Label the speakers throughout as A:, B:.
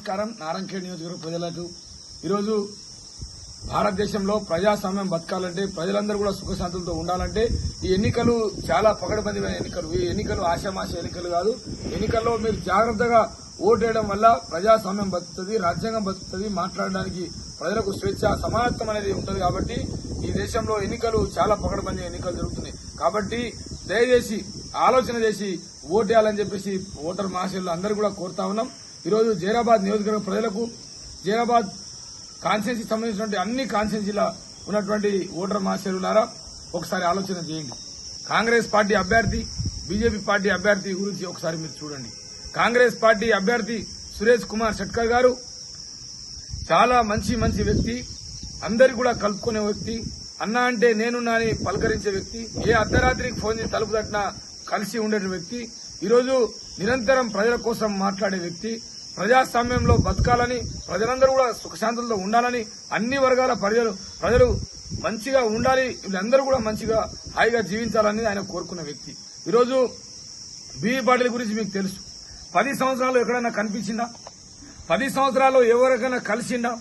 A: నమస్కారం. నారాయణఖేడ్ నియోజకవర్గ ప్రజలకు. ఈరోజు భారతదేశంలో ప్రజాస్వామ్యం బతకాలంటే ప్రజలందరూ కూడా సుఖశాంతులతో ఉండాలంటే ఈ ఎన్నికలు చాలా పకడ్బందీమైన ఎన్నికలు. ఈ ఎన్నికలు ఆశామాష ఎన్నికలు కాదు. ఎన్నికల్లో మీరు జాగ్రత్తగా ఓటేయడం వల్ల ప్రజాస్వామ్యం బతుకుతుంది రాజ్యాంగం బతుకుతుంది మాట్లాడడానికి ప్రజలకు స్వేచ్ఛ సమానత్వం అనేది ఉంటుంది కాబట్టి ఈ దేశంలో ఎన్నికలు చాలా పకడబందీ ఎన్నికలు జరుగుతున్నాయి. కాబట్టి దయచేసి ఆలోచన చేసి ఓటేయాలని చెప్పేసి ఓటర్ మహాశయులు అందరూ కూడా కోరుతా ఉన్నాం. ఈరోజు జైరాబాద్ నియోజకవర్గ ప్రజలకు జైరాబాద్ కాన్స్టిట్యూన్సీ సంబంధించినటువంటి అన్ని కాన్స్టిట్యూన్సీల ఉన్నటువంటి ఓటర్ మహాశయులారా ఒకసారి ఆలోచన చేయండి. కాంగ్రెస్ పార్టీ అభ్యర్థి బీజేపీ పార్టీ అభ్యర్థి గురించి ఒకసారి మీరు చూడండి. కాంగ్రెస్ పార్టీ అభ్యర్థి సురేష్ కుమార్ షట్కర్ గారు చాలా మంచి మంచి వ్యక్తి అందరి కూడా కలుపుకునే వ్యక్తి అన్న అంటే నేనున్నా అని పలకరించే వ్యక్తి ఏ అర్ధరాత్రికి ఫోన్ చేసి తలుపు తట్టినా కలిసి ఉండే వ్యక్తి ఈరోజు నిరంతరం ప్రజల కోసం మాట్లాడే వ్యక్తి ప్రజాస్వామ్యంలో బతకాలని ప్రజలందరూ కూడా సుఖశాంతులతో ఉండాలని అన్ని వర్గాల ప్రజలు ప్రజలు మంచిగా ఉండాలి వీళ్ళందరూ కూడా మంచిగా హాయిగా జీవించాలని ఆయన కోరుకున్న వ్యక్తి. ఈరోజు బీవీ పాటిల్ గురించి మీకు తెలుసు. పది సంవత్సరాలు ఎక్కడైనా కనిపించిందా? పది సంవత్సరాలు ఎవరికైనా కలిసిందా?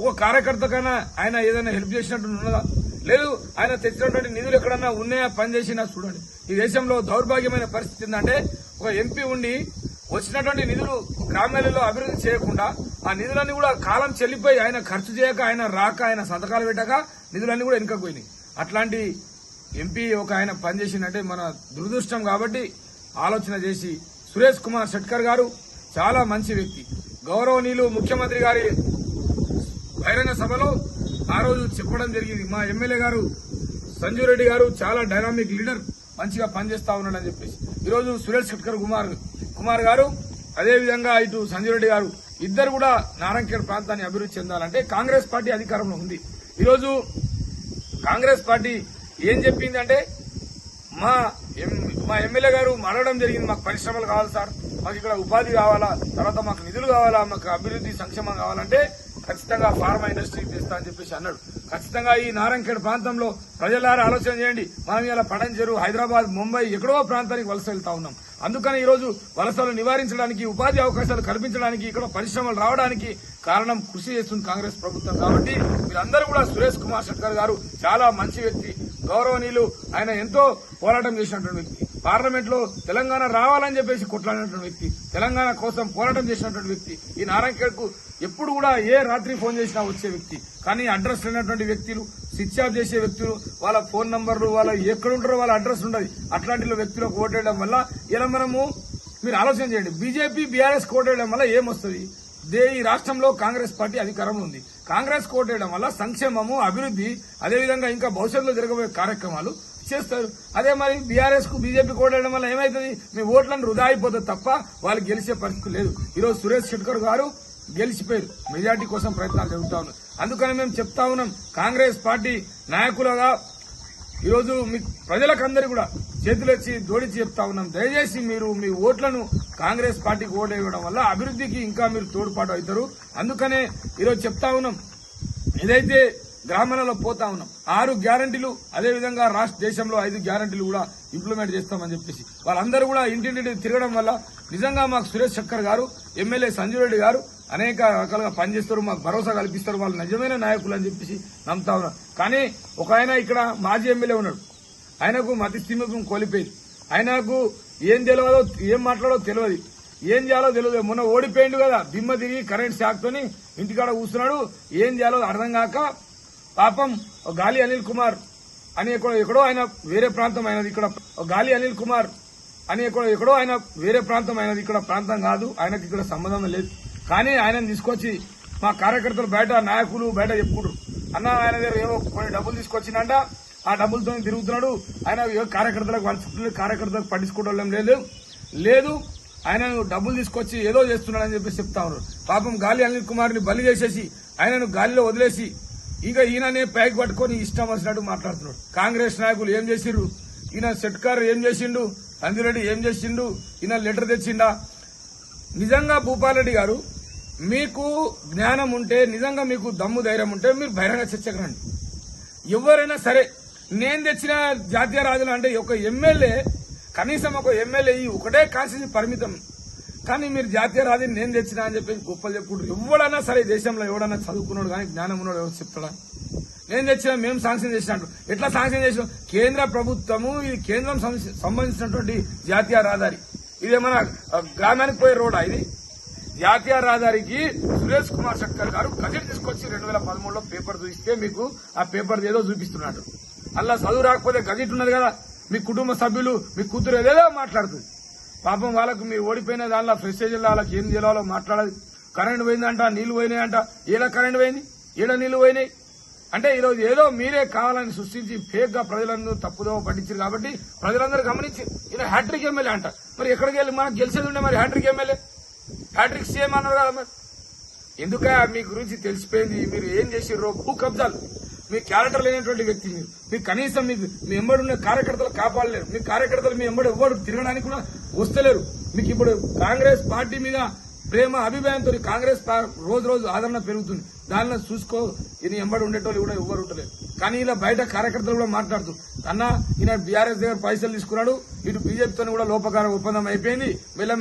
A: ఒక కార్యకర్తకైనా ఆయన ఏదైనా హెల్ప్ చేసినట్టు ఉన్నదా? లేదు ఆయన తెచ్చినటువంటి నిధులు ఎక్కడన్నా ఉన్నాయా? పనిచేసినా చూడండి. ఈ దేశంలో దౌర్భాగ్యమైన పరిస్థితి ఏంటంటే ఒక ఎంపీ ఉండి వచ్చినటువంటి నిధులు గ్రామాలలో అభివృద్ధి చేయకుండా ఆ నిధులన్నీ కూడా కాలం చెల్లిపోయి ఆయన ఖర్చు చేయక ఆయన రాక ఆయన సంతకాలు పెట్టాక నిధులన్నీ కూడా వెనుకకు పోయినాయి. అట్లాంటి ఎంపీ ఒక ఆయన పనిచేసిందంటే మన దురదృష్టం కాబట్టి ఆలోచన చేసి సురేష్ కుమార్ షట్కర్ గారు చాలా మంచి వ్యక్తి. గౌరవనీయులు ముఖ్యమంత్రి గారి బహిరంగ సభలో ఆ రోజు చెప్పడం జరిగింది. మా ఎమ్మెల్యే గారు సంజీవ్ రెడ్డి గారు చాలా డైనామిక్ లీడర్ మంచిగా పనిచేస్తా ఉన్నాడని చెప్పేసి. ఈరోజు సురేష్ షట్కర్ కుమార్ కుమార్ గారు అదేవిధంగా ఇటు సంజయ్ రెడ్డి గారు ఇద్దరు కూడా నారాయణఖేడ్ ప్రాంతాన్ని అభివృద్ధి చెందాలంటే కాంగ్రెస్ పార్టీ అధికారంలో ఉంది. ఈరోజు కాంగ్రెస్ పార్టీ ఏం చెప్పింది అంటే మా ఎం- మా ఎమ్మెల్యే గారు అడగడం జరిగింది మాకు పరిశ్రమలు కావాలి సార్ మాకు ఇక్కడ ఉపాధి కావాలా తర్వాత మాకు నిధులు కావాలా మాకు అభివృద్ధి సంక్షేమం కావాలంటే ఖచ్చితంగా ఫార్మా ఇండస్ట్రీ తెస్తా అని చెప్పేసి అన్నాడు. ఖచ్చితంగా ఈ నారాయణఖేడ్ ప్రాంతంలో ప్రజలారా ఆలోచన చేయండి. మనం ఇలా పడంచెరు హైదరాబాద్ ముంబై ఎక్కడో ప్రాంతానికి వలస వెళ్తా ఉన్నాం. అందుకని ఈరోజు వలసలు నివారించడానికి ఉపాధి అవకాశాలు కల్పించడానికి ఇక్కడ పరిశ్రమలు రావడానికి కారణం కృషి చేస్తుంది కాంగ్రెస్ ప్రభుత్వం కాబట్టి మీరందరూ కూడా సురేష్ కుమార్ షట్కర్ గారు చాలా మంచి వ్యక్తి గౌరవనీయులు. ఆయన ఎంతో పోరాటం చేసినటువంటి వ్యక్తి. పార్లమెంట్లో తెలంగాణ రావాలని చెప్పేసి కొట్లాడినటువంటి వ్యక్తి. తెలంగాణ కోసం పోరాటం చేసినటువంటి వ్యక్తి. ఈ నారాయణ ఎప్పుడు కూడా ఏ రాత్రి ఫోన్ చేసినా వచ్చే వ్యక్తి. కానీ అడ్రస్ లేనటువంటి వ్యక్తులు స్విచ్ ఆఫ్ చేసే వ్యక్తులు వాళ్ళ ఫోన్ నంబర్లు వాళ్ళ ఎక్కడుంటారో వాళ్ళ అడ్రస్ ఉండదు. అట్లాంటి వ్యక్తులకు ఓటేయడం వల్ల ఇలా మనము మీరు ఆలోచన చేయండి. బీజేపీ బీఆర్ఎస్ కోటేయడం వల్ల ఏమొస్తుంది? దే ఈ రాష్ట్రంలో కాంగ్రెస్ పార్టీ అధికారంలో ఉంది. కాంగ్రెస్ కోటేయడం వల్ల సంక్షేమము అభివృద్ధి అదేవిధంగా ఇంకా భవిష్యత్తులో జరగబోయే కార్యక్రమాలు చేస్తారు. అదే మరి బీఆర్ఎస్కు బీజేపీ కోటేయడం వల్ల ఏమైతుంది? మీ ఓట్లను వృధా అయిపోతుంది తప్ప వాళ్ళు గెలిచే పరిస్థితి లేదు. ఈరోజు సురేష్ షెట్కర్ గారు గెలిచిపోయారు. మెజార్టీ కోసం ప్రయత్నాలు జరుగుతా ఉన్నారు అందుకని మేము చెప్తా ఉన్నాం కాంగ్రెస్ పార్టీ నాయకులుగా ఈరోజు మీ ప్రజలకందరూ కూడా చేతులెచ్చి జోడించి చెప్తా ఉన్నాం. దయచేసి మీరు మీ ఓట్లను కాంగ్రెస్ పార్టీకి ఓటేయడం వల్ల అభివృద్ధికి ఇంకా మీరు తోడ్పాటు అవుతారు. అందుకనే ఈరోజు చెప్తా ఉన్నాం ఏదైతే గ్రామాలలో పోతా ఉన్నాం ఆరు గ్యారంటీలు అదేవిధంగా రాష్ట్ర దేశంలో ఐదు గ్యారంటీలు కూడా ఇంప్లిమెంట్ చేస్తామని చెప్పేసి వాళ్ళందరూ కూడా ఇంటింటి తిరగడం వల్ల నిజంగా మాకు సురేష్ చక్కర్ గారు ఎమ్మెల్యే సంజయ్ రెడ్డి గారు అనేక రకాలుగా పనిచేస్తారు మాకు భరోసా కల్పిస్తారు వాళ్ళు నిజమైన నాయకులు అని చెప్పేసి నమ్ముతా ఉన్నారు. కానీ ఒక ఆయన ఇక్కడ మాజీ ఎమ్మెల్యే ఉన్నాడు. ఆయనకు మతిస్థిమత్వం కోల్పోయింది. ఆయనకు ఏం తెలియదో ఏం మాట్లాడో తెలియదు. ఏం చేయాలో తెలియదు. మొన్న ఓడిపోయిండు కదా దిమ్మ తిరిగి కరెంట్ షాక్తోని ఇంటికాడ కూర్చున్నాడు. ఏం చేయాలో అర్థం కాక పాపం గాలి అనిల్ కుమార్ అని ఎక్కడో ఎక్కడో ఆయన వేరే ప్రాంతం అయినది ఇక్కడ. ఒక గాలి అనిల్ కుమార్ అని ఎక్కడో ఎక్కడో ఆయన వేరే ప్రాంతం అయినది ఇక్కడ ప్రాంతం కాదు. ఆయనకి ఇక్కడ సంబంధం లేదు. కానీ ఆయనను తీసుకొచ్చి మా కార్యకర్తలు బయట నాయకులు బయట చెప్పుకుంటారు. అన్న ఆయన దగ్గర ఏవో కొన్ని డబ్బులు తీసుకొచ్చినంట. ఆ డబ్బులతో తిరుగుతున్నాడు. ఆయన కార్యకర్తలకు వాళ్ళ కార్యకర్తలకు పట్టించుకోవడం లేదు. లేదు ఆయన డబ్బులు తీసుకొచ్చి ఏదో చేస్తున్నాడని చెప్పి చెప్తా ఉన్నారు. పాపం గాలి అనిల్ కుమార్ని బలి చేసేసి ఆయనను గాలిలో వదిలేసి ఇంకా ఈయననే పైకి పట్టుకొని ఇష్టం వచ్చినట్టు మాట్లాడుతున్నాడు. కాంగ్రెస్ నాయకులు ఏం చేసిండ్రు ఈయన సెట్కార్ ఏం చేసిండు? అందిరెడ్డి ఏం చేసిండు? ఈయన లెటర్ తెచ్చిండా? నిజంగా భూపాలరెడ్డి గారు మీకు జ్ఞానం ఉంటే నిజంగా మీకు దమ్ము ధైర్యం ఉంటే మీరు బహిరంగ చర్చకు రండి. ఎవరైనా సరే నేను తెచ్చిన జాతీయ రాజులు అంటే ఒక ఎమ్మెల్యే కనీసం ఒక ఎమ్మెల్యే ఈ ఒకటే కాన్స్టిట్యూన్సీ పరిమితం. కానీ మీరు జాతీయ రాజు నేను తెచ్చినా అని చెప్పి గొప్పలు చెప్పుకుంటారు. ఎవడన్నా సరే దేశంలో ఎవడన్నా చదువుకున్నాడు కానీ జ్ఞానం ఉన్నాడు ఎవరు చెప్తాడా? నేను తెచ్చినా మేము శాంక్షన్ చేసినట్టు. ఎట్లా శాంక్షన్ చేసినాం? కేంద్ర ప్రభుత్వము ఇది కేంద్రం సంబంధించి- సంబంధించినటువంటి జాతీయ రహదారి. ఇదేమన్నా ఆ, గ్రామానికి పోయే రోడా ఇది? జాతీయ రహదారికి సురేష్ కుమార్ షట్కర్ గారు గజెట్ తీసుకొచ్చి రెండు వేల పదమూడులో పేపర్ చూపిస్తే మీకు ఆ పేపర్ ఏదో చూపిస్తున్నాడు. అలా చదువు రాకపోతే గజెట్ ఉన్నది కదా మీ కుటుంబ సభ్యులు మీ కూతురు ఏదేదో మాట్లాడుతుంది. పాపం వాళ్ళకు మీరు ఓడిపోయిన దానిలో ఫ్రెస్టేజ్లో వాళ్ళకి ఏం చేయాలో మాట్లాడదు. కరెంట్ పోయిందంట నీళ్ళు పోయినాయంట. ఏడ కరెంట్ పోయింది ఏడ నీళ్ళు పోయినాయి. అంటే ఈరోజు ఏదో మీరే కావాలని సృష్టించి ఫేక్గా ప్రజలందరూ తప్పుదో పట్టించారు కాబట్టి ప్రజలందరూ గమనించి ఈయన హ్యాట్రిక్ ఎమ్మెల్యే అంట. మరి ఎక్కడికి వెళ్ళి మనకు గెలిచేది ఉండే మరి హ్యాట్రిక్ ఎమ్మెల్యే? హ్యాట్రిక్స్ సీఎం కదా మరి. ఎందుక మీ గురించి తెలిసిపోయింది? మీరు ఏం చేసిర్రో? భూ కబ్జాలు. మీ క్యారెక్టర్ లేనటువంటి వ్యక్తి మీరు. మీ కనీసం మీకు మీ ఎంబడి ఉన్న కార్యకర్తలు కాపాడలేరు. మీ కార్యకర్తలు మీ ఎంబడి ఎవ్వరు తిరగడానికి కూడా వస్తలేరు. మీకు ఇప్పుడు కాంగ్రెస్ పార్టీ మీద ప్రేమ అభిప్రాయంతో కాంగ్రెస్ రోజు రోజు ఆదరణ పెరుగుతుంది. దానిలో చూసుకో ఈయన ఎంబడి ఉండేటోళ్ళు కూడా ఎవ్వరు ఉండలేరు. కానీ ఇలా బయట కార్యకర్తలు కూడా మాట్లాడుతూ అన్న ఈయన బీఆర్ఎస్ దగ్గర పైసలు తీసుకున్నాడు. ఇటు బీజేపీతో కూడా లోపకార ఒప్పందం అయిపోయింది. మెల్ల